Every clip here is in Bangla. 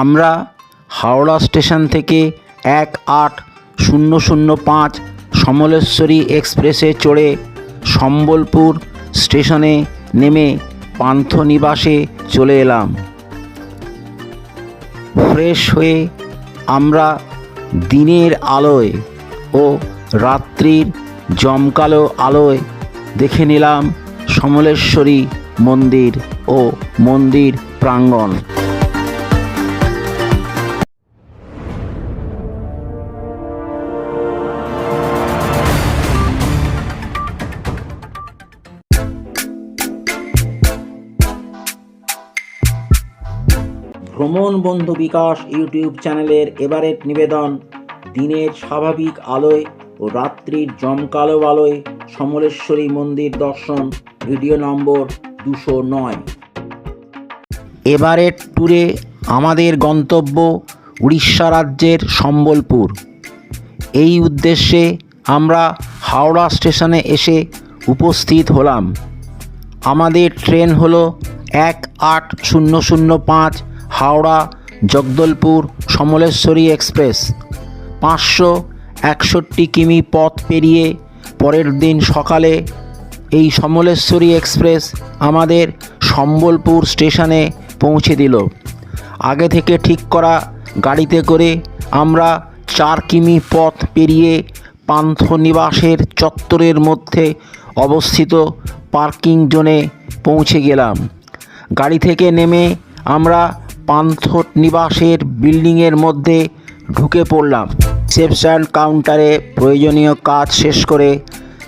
আমরা হাওড়া স্টেশন থেকে এক আট শূন্য শূন্য পাঁচ সমলেশ্বরী এক্সপ্রেসে চড়ে সম্বলপুর স্টেশনে নেমে পান্থনিবাসে চলে এলাম। ফ্রেশ হয়ে আমরা দিনের আলোয় ও রাত্রির জমকালো আলোয় দেখে নিলাম সমলেশ্বরী মন্দির ও মন্দির প্রাঙ্গণ। ভ্রমণ বন্ধু বিকাশ ইউটিউব চ্যানেলের এবারের নিবেদন। দিনের স্বাভাবিক আলোয় ও রাত্রির জমকালো আলোয় সমলেশ্বরী মন্দির দর্শন, ভিডিও নম্বর দুশো নয়। এবারের ট্যুরে আমাদের গন্তব্য উড়িষ্যা রাজ্যের সম্বলপুর। এই উদ্দেশ্যে আমরা হাওড়া স্টেশনে এসে উপস্থিত হলাম। আমাদের ট্রেন হলো এক আট শূন্য শূন্য পাঁচ হাওড়া, জগদলপুর, সমলেশ্বরী এক্সপ্রেস। পাঁচশো একষট্টি কিমি পথ পেরিয়ে পরের দিন সকালে এই সমলেশ্বরী এক্সপ্রেস আমাদের সম্বলপুর স্টেশনে পৌঁছে দিল। আগে থেকে ঠিক করা গাড়িতে করে আমরা চার কিমি পথ পেরিয়ে পান্থনিবাসের চত্বরের মধ্যে অবস্থিত পার্কিং জোনে পৌঁছে গেলাম। গাড়ি থেকে নেমে আমরা পান্থ নিবাসের বিল্ডিংয়ের মধ্যে ঢুকে পড়লাম। রিসেপশন কাউন্টারে প্রয়োজনীয় কাজ শেষ করে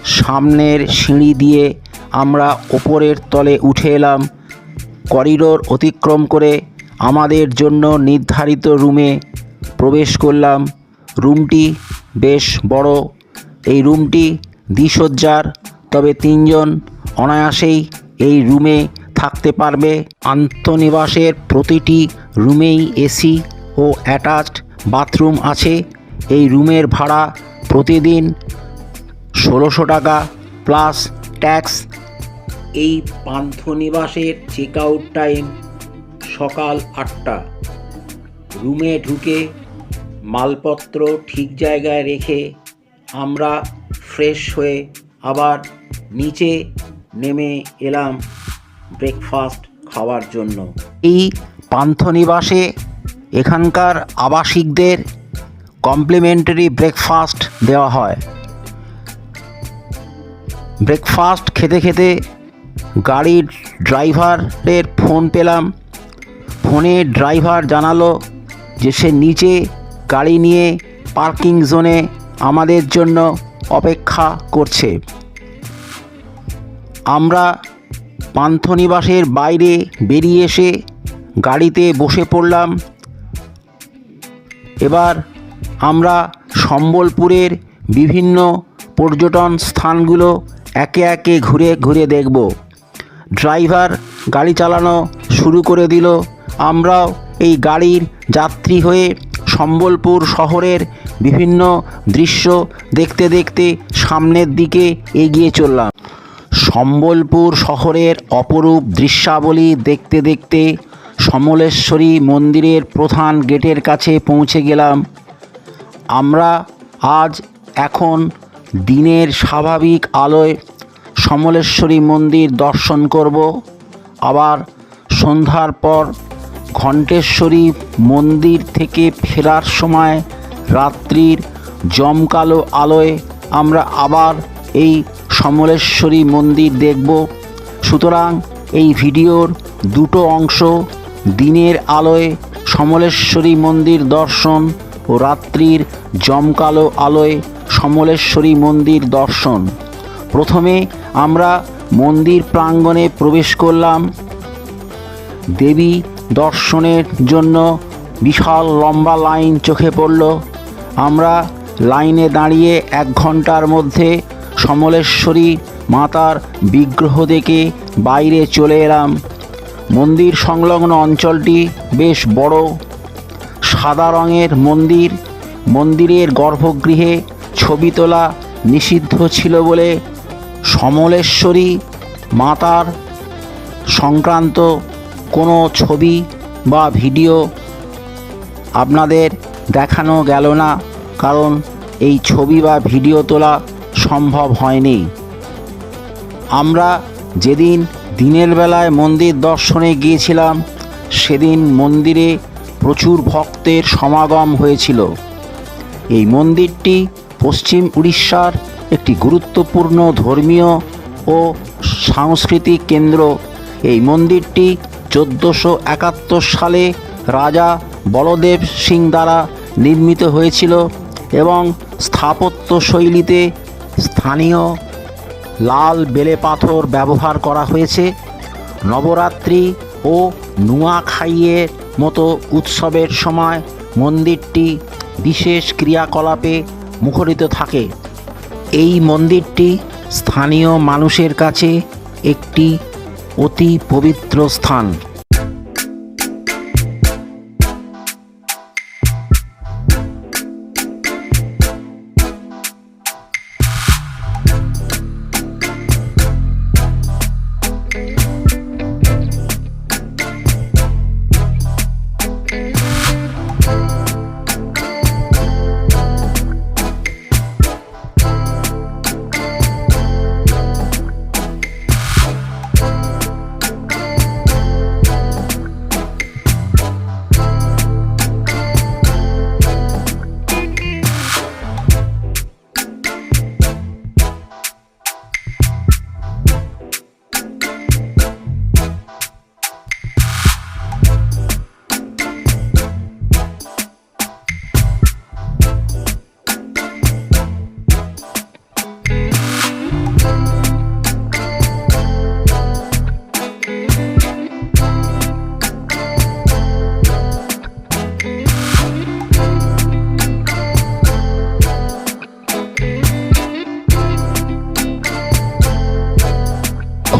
সামনের সিঁড়ি দিয়ে আমরা ওপরের তলে উঠে এলাম। করিডোর অতিক্রম করে আমাদের জন্য নির্ধারিত রুমে প্রবেশ করলাম। রুমটি বেশ বড়। এই রুমটি দ্বিসজ্জার তবে তিনজন অনায়াসেই এই রুমে থাকতে পারবে। আন্তনিবাসের প্রতিটি রুমেই এসি ও অ্যাটাচড বাথরুম আছে। এই রুমের ভাড়া প্রতিদিন ষোলোশো টাকা প্লাস ট্যাক্স এই পান্থনিবাসের চেক আউট টাইম সকাল আটটা। রুমে ঢুকে মালপত্র ঠিক জায়গায় রেখে আমরা ফ্রেশ হয়ে আবার নিচে নেমে এলাম। ব্রেকফাস্ট খাওয়ার জন্য। এই পান্থনিবাসে এখানকার আবাসিকদের কমপ্লিমেন্টারি ব্রেকফাস্ট দেওয়া হয়। ব্রেকফাস্ট খেতে খেতে গাড়ির ড্রাইভারের ফোন পেলাম। ফোনে ড্রাইভার জানালো যে সে নিচে গাড়ি নিয়ে পার্কিং জোনে আমাদের জন্য অপেক্ষা করছে। আমরা পান্থনিবাসের বাইরে বেরিয়ে এসে গাড়িতে বসে পড়লাম। এবার আমরা সম্বলপুরের বিভিন্ন পর্যটন স্থানগুলো একে একে ঘুরে ঘুরে দেখব। ড্রাইভার গাড়ি চালানো শুরু করে দিল। আমরাও এই গাড়ির যাত্রী হয়ে সম্বলপুর শহরের বিভিন্ন দৃশ্য দেখতে দেখতে সামনের দিকে এগিয়ে চললাম। সম্বলপুর শহরের অপরূপ দৃশ্যাবলী দেখতে দেখতে সমলেশ্বরী মন্দিরের প্রধান গেটের কাছে পৌঁছে গেলাম। আমরা আজ এখন দিনের স্বাভাবিক আলোয় সমলেশ্বরী মন্দির দর্শন করব। আবার সন্ধ্যার পর ঘণ্টেশ্বরী মন্দির থেকে ফেরার সময় রাত্রির জমকালো আলোয় আমরা আবার এই সমলেশ্বরী মন্দির দেখব। সুতরাং এই ভিডিওর দুটো অংশ, দিনের আলোয় সমলেশ্বরী মন্দির দর্শন ও রাত্রির জমকালো আলোয় সমলেশ্বরী মন্দির দর্শন। প্রথমে আমরা মন্দির প্রাঙ্গণে প্রবেশ করলাম। দেবী দর্শনের জন্য বিশাল লম্বা লাইন চোখে পড়ল। আমরা লাইনে দাঁড়িয়ে এক ঘণ্টার মধ্যে সমলেশ্বরী মাতার বিগ্রহ দেখে বাইরে চলে এলাম। মন্দির সংলগ্ন অঞ্চলটি বেশ বড়। সাদা রঙের মন্দির, মন্দিরের গর্ভগৃহে ছবি তোলা নিষিদ্ধ ছিল বলে সমলেশ্বরী মাতার সংক্রান্ত কোনো ছবি বা ভিডিও আপনাদের দেখানো গেল না, কারণ এই ছবি বা ভিডিও তোলা সম্ভব হয়নি। আমরা যেদিন দিনের বেলায় মন্দির দর্শনে গিয়েছিলাম, সেদিন মন্দিরে প্রচুর ভক্তের সমাগম হয়েছিল। এই মন্দিরটি পশ্চিম উড়িষ্যার একটি গুরুত্বপূর্ণ ধর্মীয় ও সাংস্কৃতিক কেন্দ্র। এই মন্দিরটি চোদ্দোশো একাত্তর সালে রাজা বলদেব সিং দ্বারা নির্মিত হয়েছিল এবং স্থাপত্য শৈলীতে স্থানীয় লাল বেলে পাথর ব্যবহার করা হয়েছে। নবরাত্রি ও নুয়াখাইয়ের মতো উৎসবের সময় মন্দিরটি বিশেষ ক্রিয়াকলাপে মুখরিত থাকে। এই মন্দিরটি স্থানীয় মানুষের কাছে একটি অতি পবিত্র স্থান।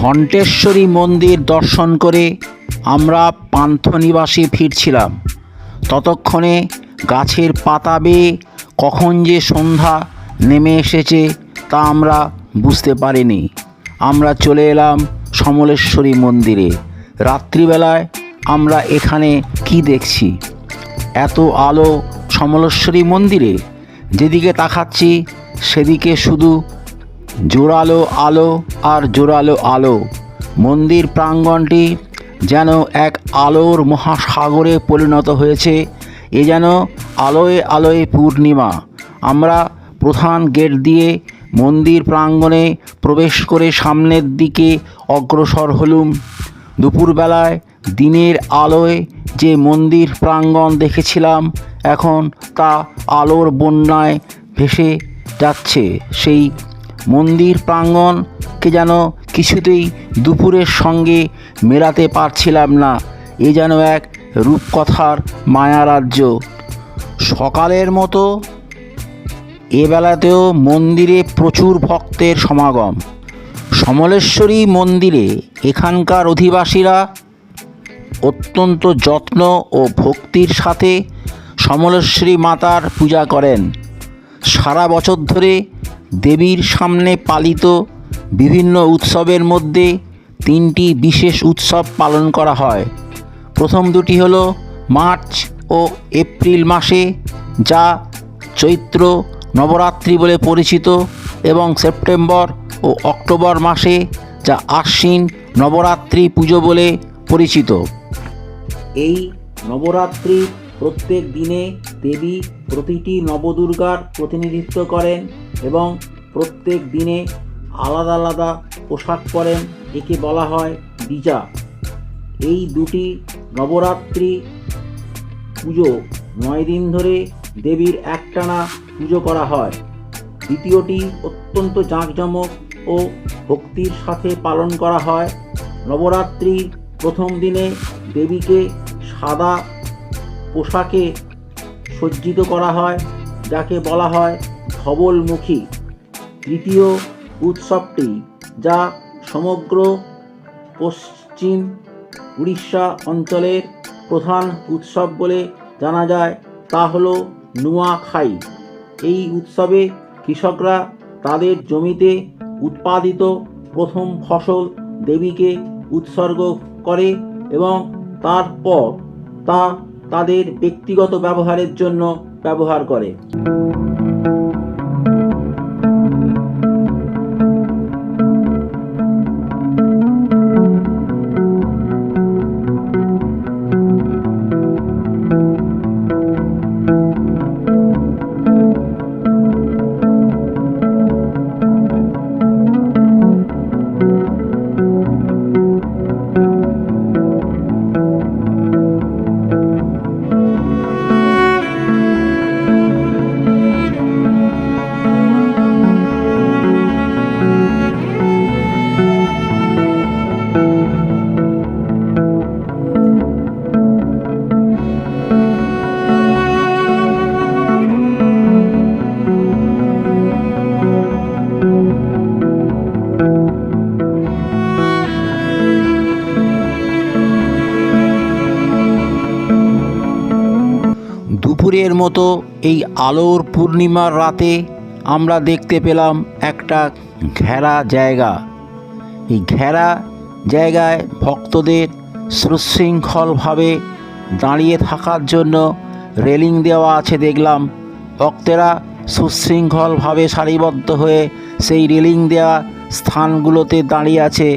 ঘণ্টেশ্বরী মন্দির দর্শন করে আমরা পান্থনিবাসে ফিরছিলাম। ততক্ষণে গাছের পাতা বেয়ে কখন যে সন্ধ্যা নেমে এসেছে তা আমরা বুঝতে পারিনি। আমরা চলে এলাম সমলেশ্বরী মন্দিরে। রাত্রিবেলায় আমরা এখানে কি দেখছি? এত আলো সমলেশ্বরী মন্দিরে? যেদিকে তাকাচ্ছি, সেদিকে শুধু জোরালো আলো আর জোরালো আলো। মন্দির প্রাঙ্গণটি যেন এক আলোর মহাসাগরে পরিণত হয়েছে। এ যেন আলোয় আলোয় পূর্ণিমা। আমরা প্রধান গেট দিয়ে মন্দির প্রাঙ্গণে প্রবেশ করে সামনের দিকে অগ্রসর হলুম। দুপুরবেলায় দিনের আলোয় যে মন্দির প্রাঙ্গণ দেখেছিলাম, এখন তা আলোর বন্যায় ভেসে যাচ্ছে। সেই মন্দির প্রাঙ্গণকে যেন কিছুতেই দুপুরের সঙ্গে মেলাতে পারছিলাম না। এ যেন এক রূপকথার মায়ারাজ্য। সকালের মতো এবেলাতেও মন্দিরে প্রচুর ভক্তের সমাগম। সমলেশ্বরী মন্দিরে এখানকার অধিবাসীরা অত্যন্ত যত্ন ও ভক্তির সাথে সমলেশ্বরী মাতার পূজা করেন। সারা বছর ধরে দেবীর সামনে পালিত বিভিন্ন উৎসবের মধ্যে তিনটি বিশেষ উৎসব পালন করা হয়। প্রথম দুটি হলো মার্চ ও এপ্রিল মাসে, যা চৈত্র, নবরাত্রি বলে পরিচিত, এবং সেপ্টেম্বর ও অক্টোবর মাসে, যা আশ্বিন নবরাত্রি পুজো বলে পরিচিত। এই নবরাত্রি প্রত্যেক দিনে দেবী প্রতিটি নবদুর্গার প্রতিনিধিত্ব করেন। এবং প্রত্যেক দিনে আলাদা আলাদা পোশাক পরেন, একে বলা হয় দ্বিজা এই দুটি নবরাত্রি পুজো নয় দিন ধরে দেবীর একটানা পুজো করা হয়। দ্বিতীয়টি অত্যন্ত জাঁকজমক ও ভক্তির সাথে পালন করা হয়। নবরাত্রির প্রথম দিনে দেবীকে সাদা পোশাকে সজ্জিত করা হয়, যাকে বলা হয় ধবলমুখী তৃতীয় উৎসবটি যা সমগ্র পশ্চিম উড়িষ্যা অঞ্চলের প্রধান উৎসব বলে জানা যায়, তা হলো নুয়াখাই। এই উৎসবে কৃষকরা তাদের জমিতে উৎপাদিত প্রথম ফসল দেবীকে উৎসর্গ করে এবং তারপর তা তাদের ব্যক্তিগত ব্যবহারের জন্য ব্যবহার করে। দুপুরের মতো এই আলোর পূর্ণিমার রাতে আমরা দেখতে পেলাম একটা ঘেরা জায়গা। এই ঘেরা জায়গায় ভক্তদের সুশৃঙ্খলভাবে দাঁড়িয়ে থাকার জন্য রেলিং দেওয়া আছে দেখলাম। ভক্তেরা সুশৃঙ্খলভাবে সারিবদ্ধ হয়ে সেই রেলিং দেওয়া স্থানগুলোতে দাঁড়িয়ে আছে।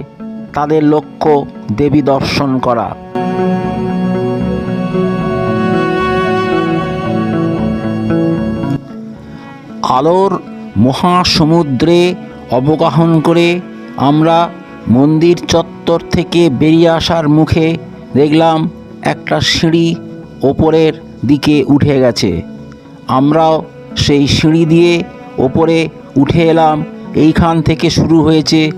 তাদের লক্ষ্য দেবী দর্শন করা। আলোর মহাসমুদ্রে অবগাহন করে আমরা মন্দির চত্বর থেকে বেরিয়ে আসার মুখে দেখলাম একটা সিঁড়ি ওপরের দিকে উঠে গেছে। আমরাও সেই সিঁড়ি দিয়ে ওপরে উঠে এলাম। এইখান থেকে শুরু হয়েছে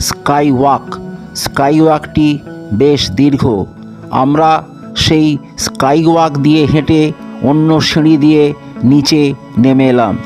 স্কাই ওয়াক স্কাই ওয়াকটি বেশ দীর্ঘ। আমরা সেই স্কাই ওয়াক দিয়ে হেঁটে অন্য সিঁড়ি দিয়ে নিচে নেমে এলাম।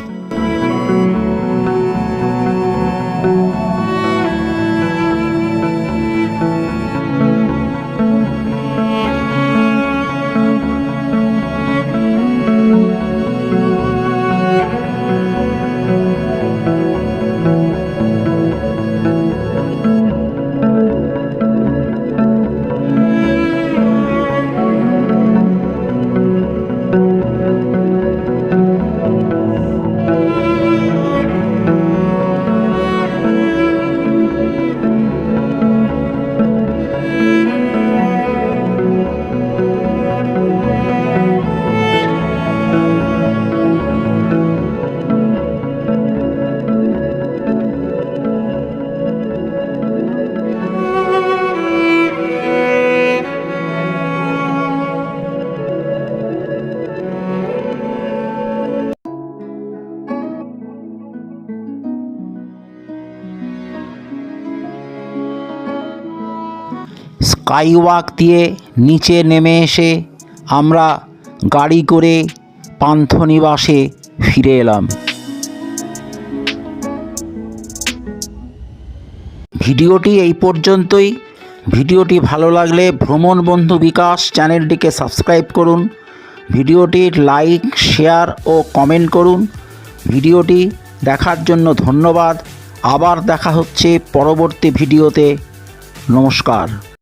স্কাই ওয়াক দিয়ে নিচে নেমে এসে আমরা গাড়ি করে পান্থনিবাসে ফিরে এলাম। ভিডিওটি এই পর্যন্তই। ভিডিওটি ভালো লাগলে ভ্রমণ বন্ধু বিকাশ চ্যানেলটিকে সাবস্ক্রাইব করুন। ভিডিওটির লাইক, শেয়ার ও কমেন্ট করুন। ভিডিওটি দেখার জন্য ধন্যবাদ। আবার দেখা হচ্ছে পরবর্তী ভিডিওতে। নমস্কার।